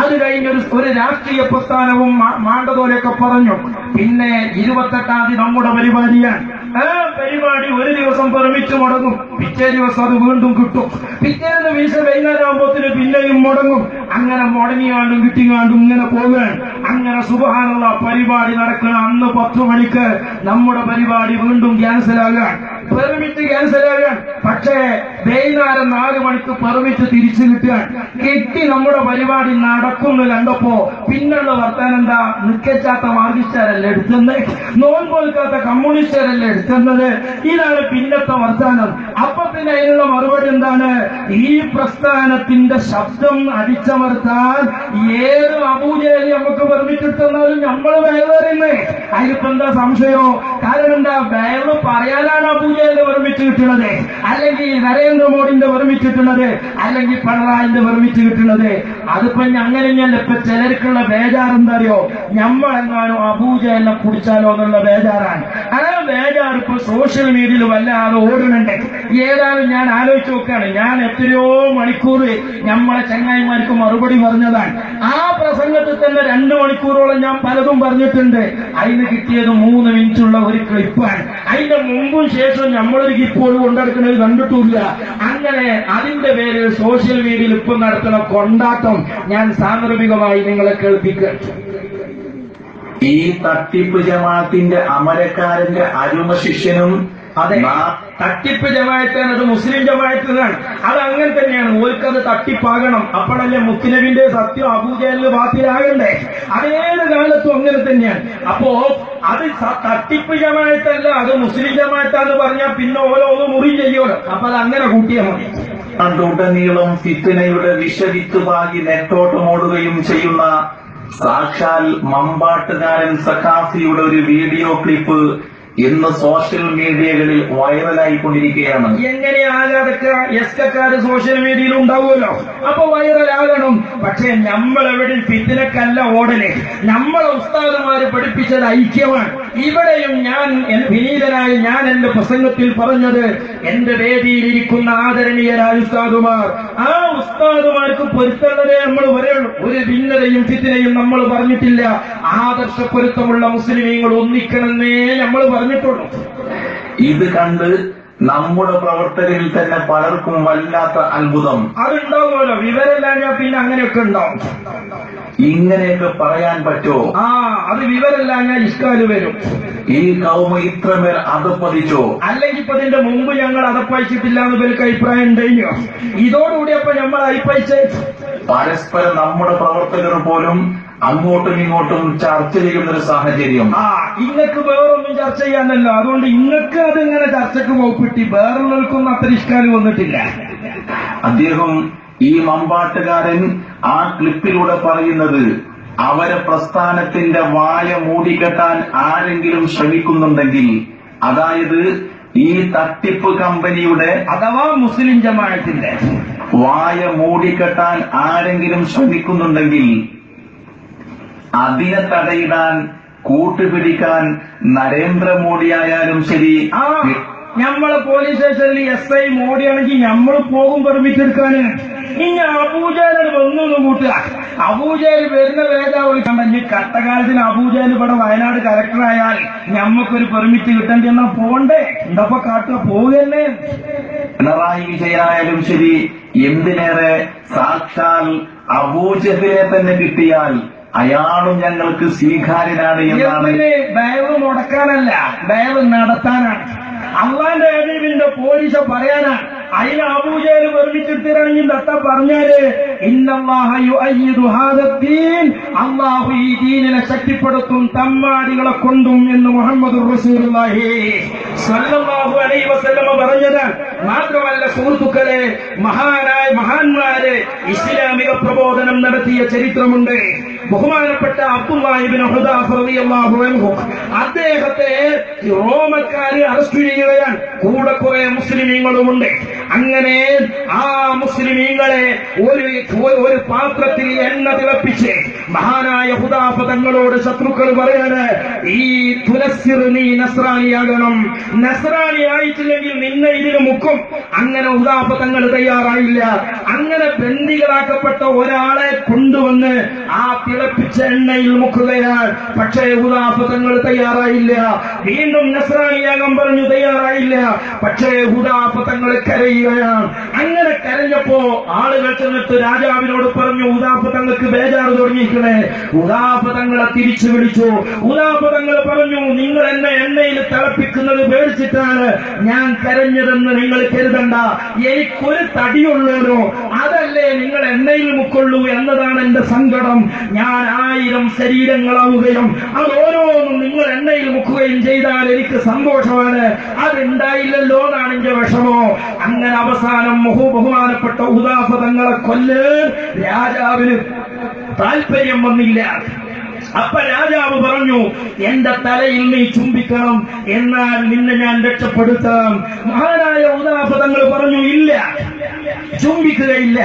അത് കഴിഞ്ഞ ഒരു ഒരു രാഷ്ട്രീയ പ്രസ്ഥാനവും മാണ്ടതോലൊക്കെ പറഞ്ഞു. പിന്നെ ഇരുപത്തെട്ടാം തീയതി നമ്മുടെ പരിപാടിയാണ്. ആ പരിപാടി ഒരു ദിവസം പെർമിറ്റ് മുടങ്ങും. പിറ്റേ ദിവസം അത് വീണ്ടും കിട്ടും. പിറ്റേന്ന് വീശ വൈകുന്നേരം പിന്നെയും മുടങ്ങും. അങ്ങനെ മുടങ്ങിയാണ്ടും കിട്ടിയാണ്ടും ഇങ്ങനെ പോവുകയാണ്. അങ്ങനെ സുബഹാനുള്ള പരിപാടി നടക്കണം അന്ന് പത്ത് മണിക്ക്. നമ്മുടെ പരിപാടി വീണ്ടും ക്യാൻസൽ ആകാൻ പെർമിറ്റ് ക്യാൻസൽ ആകാൻ പക്ഷേ വൈകുന്നേരം നാല് മണിക്ക് പെർമിറ്റ് തിരിച്ചു കിട്ടുകയാണ്. കെട്ടി നമ്മുടെ പരിപാടി നടക്കുന്നു കണ്ടപ്പോ പിന്നുള്ള വർത്താനം എന്താ? നിക്കച്ചാത്ത മാർഗിസ്റ്റാരല്ലേ എടുക്കുന്നത് നോൻപ് കൊടുക്കാത്ത കമ്മ്യൂണിസ്റ്റുകാരല്ലേ എടുക്കുന്നത് ഇതാണ് പിന്നത്തെ വർത്താനം. അപ്പൊ പിന്നെ അതിനുള്ള മറുപടി എന്താണ്? ഈ പ്രസ്ഥാനത്തിന്റെ ശബ്ദം അടിച്ചമർത്താൻ ഏത് അബൂജേലി നമുക്ക് പെർമിറ്റ് എടുത്തെന്നാലും നമ്മൾ വേറെ അതിലിപ്പോ എന്താ സംശയമോ? കാരണം എന്താ വേറെ പറയാനാണ് അബൂജയുടെ പെർമിറ്റ് കിട്ടുന്നത്? അല്ലെങ്കിൽ നരേന്ദ്രമോദിന്റെ പെർമിറ്റ് കിട്ടുന്നത്? അല്ലെങ്കിൽ പിണറായിന്റെ ഓർമ്മിച്ച് കിട്ടുന്നത്? അതിപ്പോ അങ്ങനെ ഞാൻ ഇപ്പൊ ചിലർക്കുള്ള ബേജാർ എന്താ അറിയോ ഞമ്മളെങ്ങാനും അബൂജയെല്ലാം കുടിച്ചാലോ എന്നുള്ള ബേജാറാണ്. ആ ബേജാർ ഇപ്പൊ സോഷ്യൽ മീഡിയയിൽ വല്ലാതെ ഓടുന്നുണ്ട്. ഏതായാലും ഞാൻ ആലോചിച്ച് നോക്കുകയാണ്. ഞാൻ എത്രയോ മണിക്കൂർ നമ്മളെ ചങ്ങായിമാർക്ക് മറുപടി പറഞ്ഞതാണ്. ആ പ്രസംഗത്തിൽ തന്നെ രണ്ട് മണിക്കൂറോളം ഞാൻ പലതും പറഞ്ഞിട്ടുണ്ട്. അതിന് കിട്ടിയത് മൂന്ന് മിനിറ്റുള്ള ഒരു ക്ലിപ്പാണ് അതിന്റെ മുമ്പും ശേഷം നമ്മളൊരു ഇപ്പോഴും കൊണ്ടെടുക്കുന്നത് കണ്ടിട്ടില്ല അങ്ങനെ അതിന്റെ പേര് സോഷ്യൽ മീഡിയയിൽ ഇപ്പം നടത്തുന്ന കൊണ്ടാട്ടം ഞാൻ സാന്ദർഭികമായി നിങ്ങളെ കേൾപ്പിക്കുക ഈ തട്ടിപ്പ് ജമാത്തിന്റെ അമരക്കാരന്റെ അരുമ ശിഷ്യനും അതെ. തട്ടിപ്പ് ജമായത്താണ് അത് മുസ്ലിം ജമായത്തിനാണ് അത് അങ്ങനെ തന്നെയാണ്. ഓൽക്കത് തട്ടിപ്പാകണം. അപ്പോഴല്ലേ മുസ്ലിമിന്റെ സത്യം അബൂജലിൽ ബാത്തിലാകണ്ടേ? അതേത് കാലത്തും അങ്ങനെ തന്നെയാണ്. അപ്പോ അത് തട്ടിപ്പ് ജമായത്തല്ല അത് മുസ്ലിം ജമായത്താന്ന് പറഞ്ഞാൽ പിന്നെ ഓരോ മുറി ചെയ്യുമല്ലോ അപ്പൊ അത് അങ്ങനെ കൂട്ടിയാൽ മതി. കണ്ടുടനീളം ഫിത്തിനയുടെ വിഷവിത്ത് പാകി നെട്ടോട്ടമോടുകയും ചെയ്യുന്ന സാക്ഷാൽ മമ്പാട്ടുകാരൻ സഖാഫിയുടെ ഒരു വീഡിയോ ക്ലിപ്പ് ഇന്ന് സോഷ്യൽ മീഡിയകളിൽ വൈറലായിക്കൊണ്ടിരിക്കുകയാണ് എങ്ങനെയാകാതൊക്കെ എസ്കക്കാര് സോഷ്യൽ മീഡിയയിൽ ഉണ്ടാവുമല്ലോ? അപ്പൊ വൈറലാകണം പക്ഷെ നമ്മൾ എവിടെ ഫിത്തിനക്കല്ല ഓടലേ. നമ്മളെ ഉസ്താദുമാര് പഠിപ്പിച്ചത് ഐക്യമാണ്. ഇവിടെയും ഞാൻ വിനീതനായി ഞാൻ എന്റെ പ്രസംഗത്തിൽ പറഞ്ഞത് എന്റെ വേദിയിലിരിക്കുന്ന ആദരണീയരായ ഉസ്താദുമാർ. ആ ഉസ്താദുമാർക്ക് പൊരുത്തുള്ളതേ നമ്മൾ പറയുള്ളൂ. ഒരു ഭിന്നതയും ചിത്തിനെയും നമ്മൾ പറഞ്ഞിട്ടില്ല. ആദർശ പൊരുത്തമുള്ള മുസ്ലിമീങ്ങൾ ഒന്നിക്കണമെന്നേ നമ്മൾ പറഞ്ഞിട്ടുള്ളൂ. ഇത് കണ്ട് നമ്മുടെ പ്രവർത്തകരിൽ തന്നെ പലർക്കും വല്ലാത്ത അത്ഭുതം. അതുണ്ടാവുമല്ലോ. വിവരമില്ലാഞ്ഞാൽ പിന്നെ അങ്ങനെയൊക്കെ ഉണ്ടാവും. ഇങ്ങനെയൊക്കെ പറയാൻ പറ്റോ ആ അത് വിവരമില്ലാഞ്ഞാൽ ഇഷ്കാൽ വരും. ഈ കൗമ ഇത്രമേൽ അതപ്പതിച്ചോ? അല്ലെങ്കിൽ ഇപ്പൊ ഇതിന്റെ മുമ്പ് ഞങ്ങൾ അതപ്പയച്ചിട്ടില്ല എന്ന് പേർക്ക് അഭിപ്രായം ഉണ്ടെങ്കിൽ. ഇതോടുകൂടി അപ്പൊ നമ്മൾ അരിപ്പയച്ച്. പരസ്പരം നമ്മുടെ പ്രവർത്തകർ പോലും അങ്ങോട്ടും ഇങ്ങോട്ടും ചർച്ച ചെയ്യുന്ന ഒരു സാഹചര്യം. ആ ഇങ്ങക്ക് വേറൊന്നും ചർച്ച ചെയ്യാനല്ലോ. അതുകൊണ്ട് ഇങ്ങക്ക് അതിങ്ങനെ ചർച്ചക്ക് പോക്കിട്ടി വേറുള്ളവർക്കൊന്നും അത്ര ഇഷ്ടം വന്നിട്ടില്ല. അദ്ദേഹം ഈ മമ്പാട്ടുകാരൻ ആ ക്ലിപ്പിലൂടെ പറയുന്നത് അവരെ പ്രസ്ഥാനത്തിന്റെ വായ മൂടിക്കെട്ടാൻ ആരെങ്കിലും ശ്രമിക്കുന്നുണ്ടെങ്കിൽ അതായത് ഈ തട്ടിപ്പ് കമ്പനിയുടെ അഥവാ മുസ്ലിം ജമാഅത്തിന്റെ വായ മൂടിക്കെട്ടാൻ ആരെങ്കിലും ശ്രമിക്കുന്നുണ്ടെങ്കിൽ അതിനെ തടയിടാൻ കൂട്ടുപിടിക്കാൻ നരേന്ദ്രമോദി ആയാലും ശരി ഞമ്മളെ പോലീസ് സ്റ്റേഷനിൽ എസ് ഐ മോഡിയാണെങ്കിൽ നമ്മൾ പോകും പെർമിറ്റ് എടുക്കാന്. ഇനി അബൂജാലാണ് ഒന്നൊന്നും കൂട്ടുക. അബൂജാലി വരുന്ന വേദാവ് കണ്ടെങ്കിൽ കട്ടകാലത്തിന് അബൂജാൽ ഇവിടെ വയനാട് കലക്ടറായാൽ ഞമ്മക്കൊരു പെർമിറ്റ് കിട്ടേണ്ടി എന്നാ പോണ്ടേ? എന്തപ്പോ കാട്ടുക? പോകല്ലേ പിണറായി വിജയനായാലും ശരി എന്തിനേറെ സാക്ഷാൽ അബൂജഹിലെ തന്നെ കിട്ടിയാൽ അയാളും ഞങ്ങൾക്ക് സ്വീകാര്യനാണ് എന്നാണ് ദയവ് മുടക്കാനല്ല. ദയവ് നടത്താനാണ്. അള്ളാന്റെ ഹബീബിന്റെ പോലീസ് പറയാനാണ് അയിൽ അബൂജയിൽ വെറുപ്പിച്ചിട്ടാണെങ്കിൽ ദത്ത പറഞ്ഞാൽ അള്ളാഹു ഈ ദീനിനെ ശക്തിപ്പെടുത്തും തമ്മാടികളെ കൊണ്ടും എന്ന് മുഹമ്മദ് പറഞ്ഞതാണ് മാത്രമല്ല സുഹൃത്തുക്കളെ മഹാനായ മഹാന്മാരെ ഇസ്ലാമിക പ്രബോധനം നടത്തിയ ചരിത്രമുണ്ട്. ബഹുമാനപ്പെട്ട അൻഹു അദ്ദേഹത്തെ റോമക്കാര് അറസ്റ്റ് ചെയ്യുകയാണ്. കൂടെ കുറെ മുസ്ലിമീങ്ങളുമുണ്ട്. അങ്ങനെ ആ മുസ്ലിമീങ്ങളെ ഒരു ഒരു പാത്രത്തിൽ എണ്ണ തിളപ്പിച്ച് മഹാനായ ഹുദാഫ തങ്ങളോട് ശത്രുക്കൾ പറയാണ് ഈ തുലസിർ നീ നസ്രാണിയാകണം. നസ്രാണി ആയിട്ടില്ലെങ്കിൽ നിന്നെ ഇതിന് മുക്കും. അങ്ങനെ ഹുദാഫ തങ്ങൾ തയ്യാറായില്ല. അങ്ങനെ ബന്ദികളാക്കപ്പെട്ട ഒരാളെ കൊണ്ടുവന്ന് ആ തിളപ്പിച്ച എണ്ണയിൽ മുക്കുകയാണ്. പക്ഷേ ഹുദാഫ തങ്ങൾ തയ്യാറായില്ല. വീണ്ടും നസ്രാണിയാകാൻ പറഞ്ഞു തയ്യാറായില്ല. പക്ഷേ ഹുദാഫ തങ്ങൾ കരയുകയാണ് അങ്ങനെ കരഞ്ഞപ്പോ ആളുകൾ ചെന്നിട്ട് രാജാവിനോട് പറഞ്ഞു ഉദാഫ തങ്ങൾക്ക് ബേജാറ് തുടങ്ങിയിരിക്കണേ. ഉദാഫ തങ്ങളെ തിരിച്ചു വിളിച്ചു. ഉദാഫ തങ്ങൾ പറഞ്ഞു നിങ്ങൾ എന്നെ എണ്ണയിൽ തിളപ്പിക്കുന്നത് പേടിച്ചിട്ടാണ്. ഞാൻ കരഞ്ഞതെന്ന് നിങ്ങൾ കരുതണ്ട. എനിക്കൊരു തടിയുള്ളൂരോ അതല്ലേ നിങ്ങൾ എണ്ണയിൽ മുക്കൊള്ളൂ എന്നതാണ് എന്റെ സങ്കടം. ഞാൻ ആയിരം ശരീരങ്ങളാവുകയും അത് ഓരോന്നും നിങ്ങൾ എണ്ണയിൽ മുക്കുകയും ചെയ്താൽ എനിക്ക് സന്തോഷമാണ്. അതുണ്ടായില്ലല്ലോ എന്നാണ് എന്റെ വിഷമോ. അങ്ങനെ അവസാനം ബഹു ബഹുമാനപ്പെട്ട ഉദാഫ തങ്ങളെ കൊല്ല്. രാജാവിന് താല്പര്യം വന്നില്ല. അപ്പൊ രാജാവ് പറഞ്ഞു എന്റെ തലയിൽ നീ ചുംബിക്കണം എന്നാൽ നിന്നെ ഞാൻ രക്ഷപ്പെടുത്താം. മഹാനായ ഉദാപതങ്ങൾ പറഞ്ഞു ഇല്ല. ചുംബിക്കുകയില്ല.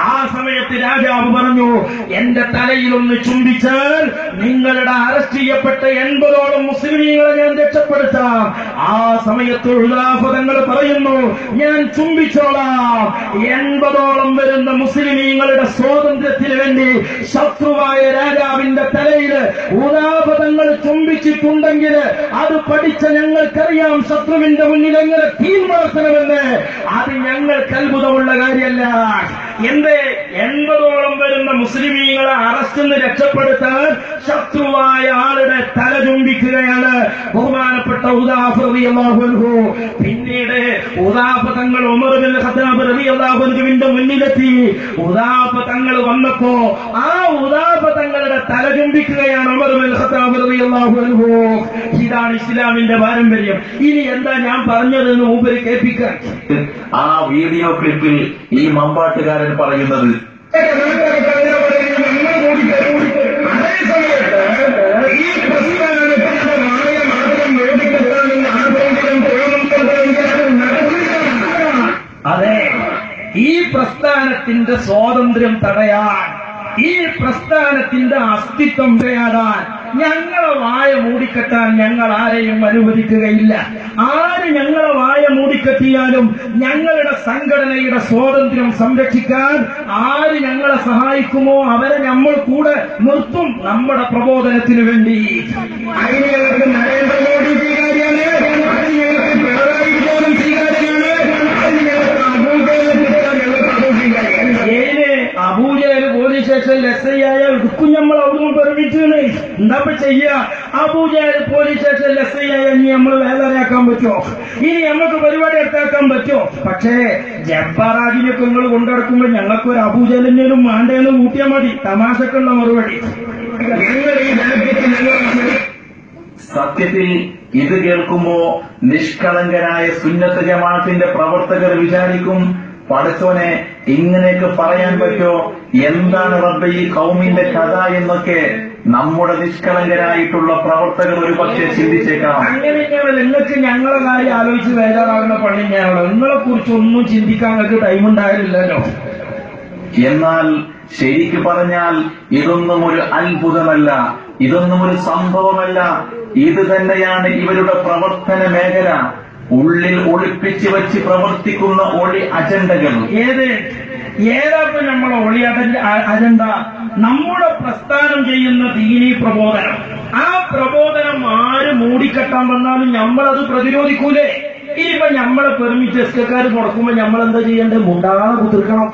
ആ സമയത്ത് രാജാവ് പറഞ്ഞു എന്റെ തലയിലൊന്ന് ചുംബിച്ചാൽ നിങ്ങളുടെ അറസ്റ്റ് ചെയ്യപ്പെട്ട എൺപതോളം മുസ്ലിമീങ്ങളെ ഞാൻ രക്ഷപ്പെടുത്താം. ആ സമയത്ത് ഉള്ളാഫതങ്ങൾ പറയുന്നു ഞാൻ ചുംബിച്ചോളാം. എൺപതോളം വരുന്ന മുസ്ലിമീങ്ങളുടെ സ്വാതന്ത്ര്യത്തിന് വേണ്ടി ശത്രുവായ രാജാവിന്റെ തലയിൽ ഉദാപതങ്ങൾ ചുംബിച്ചിട്ടുണ്ടെങ്കിൽ അത് പഠിച്ച ഞങ്ങൾക്കറിയാം ശത്രുവിന്റെ മുന്നിൽ എങ്ങനെ തീൻ വളർത്തണമെന്ന് അത് ഞങ്ങൾക്ക് അത്ഭുതമുള്ള കാര്യമല്ല. എന്റെ എൺപതോളം വരുന്ന മുസ്ലിമീങ്ങളെ അറസ്റ്റിൽ നിന്ന് രക്ഷപ്പെടുത്താൻ ശത്രുവായ ആളുടെ തല ചുംബിക്കുകയാണ് ബഹുമാനപ്പെട്ട ഉദാഫ് പിന്നീട് ഉദാഫ് തങ്ങൾ ഉമർ ബിൻ ഖത്താബ് മുന്നിലെത്തി. ഉദാഫ് തങ്ങൾ വന്നപ്പോ ആ ഉദാഫ് തങ്ങളുടെ തല ചുംബിക്കുകയാണ് ഉമർ ബിൻ ഖത്താബ് ഇതാണ് ഇസ്ലാമിന്റെ പാരമ്പര്യം. ഇനി എന്താ ഞാൻ പറഞ്ഞതെന്ന് മുമ്പിൽ കേൾപ്പിക്കാൻ? ആ വീഡിയോ ക്ലിപ്പിൽ ഈ മമ്പാട്ടുകാരൻ പറയുന്നത്? നേടിക്കിട്ടാനുള്ള ആഗ്രഹം അതെ. ഈ പ്രസ്ഥാനത്തിന്റെ സ്വാതന്ത്ര്യം തടയാൻ ഈ പ്രസ്ഥാനത്തിന്റെ അസ്തിത്വം തടയാടാൻ ഞങ്ങളെ വായ മൂടിക്കെട്ടാൻ ഞങ്ങൾ ആരെയും അനുവദിക്കുകയില്ല. ആര് ഞങ്ങളെ വായ മൂടിക്കെട്ടിയാലും ഞങ്ങളുടെ സംഘടനയുടെ സ്വാതന്ത്ര്യം സംരക്ഷിക്കാൻ ആര് ഞങ്ങളെ സഹായിക്കുമോ അവരെ നമ്മൾ കൂടെ നിർത്തും നമ്മുടെ പ്രബോധനത്തിന് വേണ്ടി. എന്താ അബൂജാൽ പോലീസ് സ്റ്റേഷനിൽ എസ് ഐ ഇനി നമ്മൾ വേദനയാക്കാൻ പറ്റുമോ? ഇനി നമുക്ക് പരിപാടി എടുത്താക്കാൻ പറ്റുമോ? പക്ഷേ ജബ്ബാറാജിനൊക്കെ നിങ്ങൾ കൊണ്ടെടുക്കുമ്പോൾ ഞങ്ങൾക്ക് ഒരു അബൂജലിനും മാണ്ടേന്ന് കൂട്ടിയാൽ മതി. തമാശക്കുള്ള മറുപടി. സത്യത്തിൽ ഇത് കേൾക്കുമ്പോ നിഷ്കളങ്കരായ സുന്നത്ത് ജമാഅത്തിന്റെ പ്രവർത്തകർ വിചാരിക്കും പടച്ചോനെ ഇങ്ങനെയൊക്കെ പറയാൻ പറ്റോ എന്താണ് റബ്ബെ ഈ കൗമിന്റെ കഥ? എന്നൊക്കെ നമ്മുടെ നിഷ്കളങ്കരായിട്ടുള്ള പ്രവർത്തകർ ഒരു പക്ഷേ ചിന്തിച്ചേക്കാം. അങ്ങനെയൊക്കെയാണ് നിങ്ങൾക്ക് ഞങ്ങളെ കാര്യം ആലോചിച്ച് വേദാറാകുന്ന പണി ഞാനുള്ളൂ നിങ്ങളെ കുറിച്ച് ഒന്നും ചിന്തിക്കാൻ നിങ്ങൾക്ക് ടൈം ഉണ്ടായിരുന്നില്ലല്ലോ. എന്നാൽ ശരിക്ക് പറഞ്ഞാൽ ഇതൊന്നും ഒരു അത്ഭുതമല്ല. ഇതൊന്നും ഒരു സംഭവമല്ല. ഇത് തന്നെയാണ് ഇവരുടെ പ്രവർത്തന മേഖല. ഉള്ളിൽ ഒളിപ്പിച്ച് വെച്ച് പ്രവർത്തിക്കുന്ന ഒളി അജണ്ടകൾ. ഏത്? ഏതാപ്പൊ നമ്മൾ ഒളി അജണ്ട നമ്മുടെ പ്രസ്ഥാനം ചെയ്യുന്ന ദീനീ പ്രബോധനം. ആ പ്രബോധനം ആര് മൂടിക്കെട്ടാൻ വന്നാലും നമ്മളത് പ്രതിരോധിക്കൂലേ. ഇനിയിപ്പൊ നമ്മളെ പെർമിറ്റ് എസ്കക്കാർ മുടക്കുമ്പോ നമ്മൾ എന്താ ചെയ്യേണ്ടത് മുണ്ടാതെ കുതിർക്കണം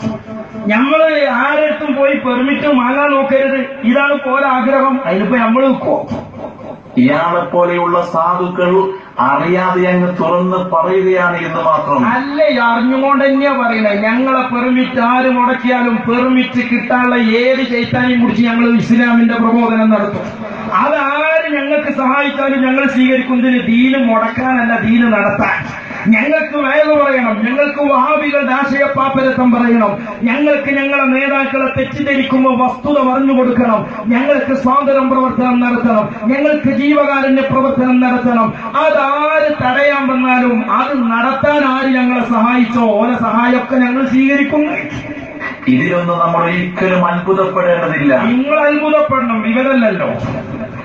ഞമ്മൾ ആരെടുത്തും പോയി പെർമിറ്റ് വാങ്ങാൻ നോക്കരുത്. ഇതാണ് പോലെ ആഗ്രഹം അതിനിപ്പോ നമ്മൾ നിൽക്കോ ഇയാളെ പോലെയുള്ള സാധുക്കൾ അറിയാതെ അങ്ങ് തുറന്ന് പറയുകയാണ് എന്ന് മാത്രം. അല്ല അറിഞ്ഞുകൊണ്ട് തന്നെയാ പറയുന്നത്. ഞങ്ങളെ പെർമിറ്റ് ആര് മുടക്കിയാലും പെർമിറ്റ് കിട്ടാനുള്ള ഏത് ചൈത്താനും കുറിച്ച് ഞങ്ങൾ ഇസ്ലാമിന്റെ പ്രബോധനം നടത്തും. അതാര് ഞങ്ങൾക്ക് സഹായിച്ചാലും ഞങ്ങൾ സ്വീകരിക്കുന്നതിന് ദീന് മുടക്കാനല്ല ദീന് നടത്താൻ. ഞങ്ങൾക്ക് വയറ് പറയണം. ഞങ്ങൾക്ക് വഹാബികളുടെ ആശയപ്പാപ്പരത്വം പറയണം. ഞങ്ങൾക്ക് ഞങ്ങളെ നേതാക്കളെ തെറ്റിദ്ധരിക്കുമ്പോൾ വസ്തുത പറഞ്ഞു കൊടുക്കണം. ഞങ്ങൾക്ക് സ്വാതന്ത്ര്യം പ്രവർത്തനം നടത്തണം. ഞങ്ങൾക്ക് ജീവകാരുണ്യ പ്രവർത്തനം നടത്തണം. അതാര് തടയാൻ വന്നാലും അത് നടത്താൻ ആര് ഞങ്ങളെ സഹായിച്ചോ? ഓരോ സഹായമൊക്കെ ഞങ്ങൾ സ്വീകരിക്കും. ഇതിലൊന്നും നമ്മൾ ഒരിക്കലും അത്ഭുതപ്പെടേണ്ടതില്ല. നിങ്ങൾ അത്ഭുതപ്പെടണം. ഇവരല്ലല്ലോ.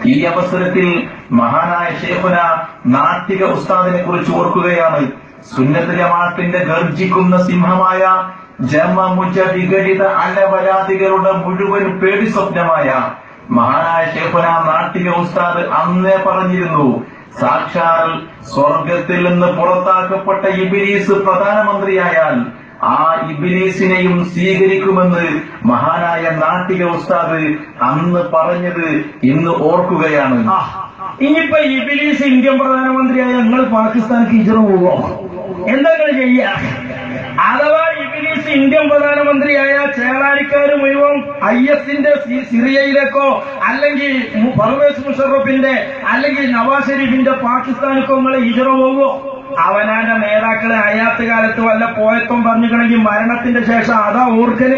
ഈ അവസരത്തിൽ മഹാനായ ഷേഖുന നാട്ടിക ഉസ്താദിനെ കുറിച്ച് ഓർക്കുകയാണ്. സുന്നത്ത് ജമാഅത്തിന്റെ ഗർജിക്കുന്ന സിംഹമായ ജമ മുജ വിഘടിത അലവരാധികളുടെ മുഴുവൻ പേടി സ്വപ്നമായ മഹാനായ ഷേഖുന നാട്ടിക ഉസ്താദ് അന്നേ പറഞ്ഞിരുന്നു സാക്ഷാൽ സ്വർഗത്തിൽ നിന്ന് പുറത്താക്കപ്പെട്ട ഇബിലീസ് പ്രധാനമന്ത്രിയായാൽ ആ ഇബിലീസിനെയും സ്വീകരിക്കുമെന്ന് മഹാനായ നാട്ടിക ഉസ്താദ് അന്ന് പറഞ്ഞത് ഇന്ന് ഓർക്കുകയാണ്. ഇനിയിപ്പോ ഇബിലീസ് ഇന്ത്യൻ പ്രധാനമന്ത്രിയായ നിങ്ങൾ പാകിസ്ഥാനിക്ക് ഇജറ പോവോ? എന്താ ചെയ്യ? അഥവാ ഇബിലീസ് ഇന്ത്യൻ പ്രധാനമന്ത്രിയായ ചേളാരിക്കാർ മുഴുവൻ ഐ എസിന്റെ സിറിയയിലേക്കോ അല്ലെങ്കിൽ പർവേസ് മുഷറഫിന്റെ അല്ലെങ്കിൽ നവാസ് ഷെരീഫിന്റെ പാകിസ്ഥാനിക്കോ നിങ്ങൾ ഇജറ പോവോ? അവനാന്റെ നേതാക്കളെ അയാത്ത കാലത്ത് വല്ല പോയത്വം പറഞ്ഞിട്ടുണ്ടെങ്കിൽ മരണത്തിന്റെ ശേഷം അതാ ഓർക്കൽ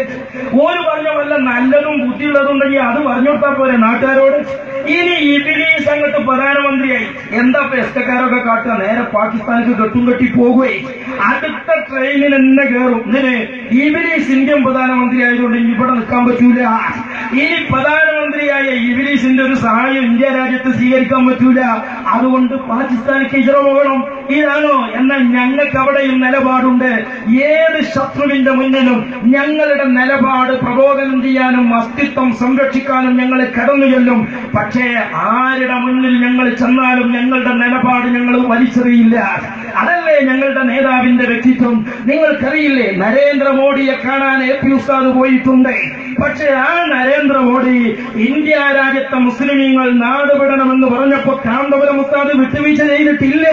ഓര് പറഞ്ഞ വല്ല നല്ലതും ബുദ്ധിയുള്ളതും ഉണ്ടെങ്കിൽ അത് പറഞ്ഞു കൊടുത്താൽ പോരെ നാട്ടുകാരോട്. ഇനി ഇബിലീസ് അങ്ങോട്ട് പ്രധാനമന്ത്രിയായി. എന്താ ഇപ്പൊ കാട്ടുക? നേരെ പാകിസ്ഥാനിക്ക് കെട്ടും കെട്ടി പോകുകയെ അടുത്ത ട്രെയിനിൽ തന്നെ കയറും ഇതിന് ഇബിലീസ് ഇന്ത്യൻ പ്രധാനമന്ത്രി ആയതുകൊണ്ട് ഇനി ഇവിടെ നിൽക്കാൻ പറ്റൂല. ഇനി പ്രധാനമന്ത്രിയായ ഇബിലീസിന്റെ ഒരു സഹായം ഇന്ത്യ രാജ്യത്ത് സ്വീകരിക്കാൻ പറ്റൂല. അതുകൊണ്ട് പാകിസ്ഥാനിക്ക് ഇജറ പോകണം. ഇതാണോ എന്നാൽ ഞങ്ങൾക്ക് അവിടെയും നിലപാടുണ്ട്. ഏത് ശത്രുവിന്റെ മുന്നിലും ഞങ്ങളുടെ നിലപാട് പ്രബോധനം ചെയ്യാനും അസ്തിത്വം സംരക്ഷിക്കാനും ഞങ്ങൾ കടന്നു ചെല്ലും. പക്ഷേ ആരുടെ മുന്നിൽ ഞങ്ങൾ ചെന്നാലും ഞങ്ങളുടെ നിലപാട് ഞങ്ങൾ വലിച്ചെറിയില്ല. അതല്ലേ ഞങ്ങളുടെ നേതാവിന്റെ വ്യക്തിത്വം? നിങ്ങൾക്കറിയില്ലേ നരേന്ദ്രമോദിയെ കാണാൻ എ പി ഉസ്താദ് പോയിട്ടുണ്ട്. പക്ഷെ ആ നരേന്ദ്രമോദി ഇന്ത്യ രാജ്യത്തെ മുസ്ലിമീങ്ങൾ നാടുവിടണമെന്ന് പറഞ്ഞപ്പോ കാന്തപുരം ഉസ്താദ് വിട്ടുവീഴ്ച ചെയ്തിട്ടില്ല.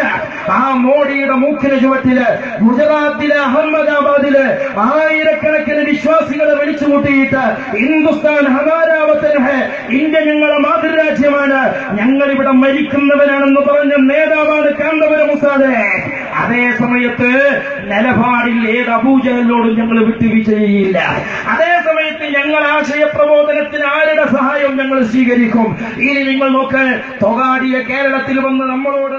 ആ മോഡിയുടെ മൂക്കിന് ചുവട്ടിൽ ഗുജറാത്തിലെ അഹമ്മദാബാദിൽ ആയിരക്കണക്കിന് വിശ്വാസികളെ വിളിച്ചുകൂട്ടിയിട്ട് ഹിന്ദുസ്ഥാൻ ഹമാരാവത്തിന് ഇന്ത്യ ഞങ്ങളുടെ മാതൃരാജ്യമാണ്. ഞങ്ങൾ ഇവിടെ മരിക്കുന്നവരാണെന്ന് പറഞ്ഞ നേതാവാണ് കാന്തപുരം ഉസ്താദേ അതേ സമയത്ത് നിലപാടിൽ ഏത് അബൂജഹലിനോടും ഞങ്ങൾ വിട്ടുവീഴ്ച ചെയ്യില്ല അതേ സമയത്ത് ഞങ്ങൾ ആശയ പ്രബോധനത്തിന് ആരുടെ സഹായം ഞങ്ങൾ സ്വീകരിക്കും? ഇനി നിങ്ങൾ നോക്ക് തൊകാടിയ കേരളത്തിൽ വന്ന് നമ്മളോട്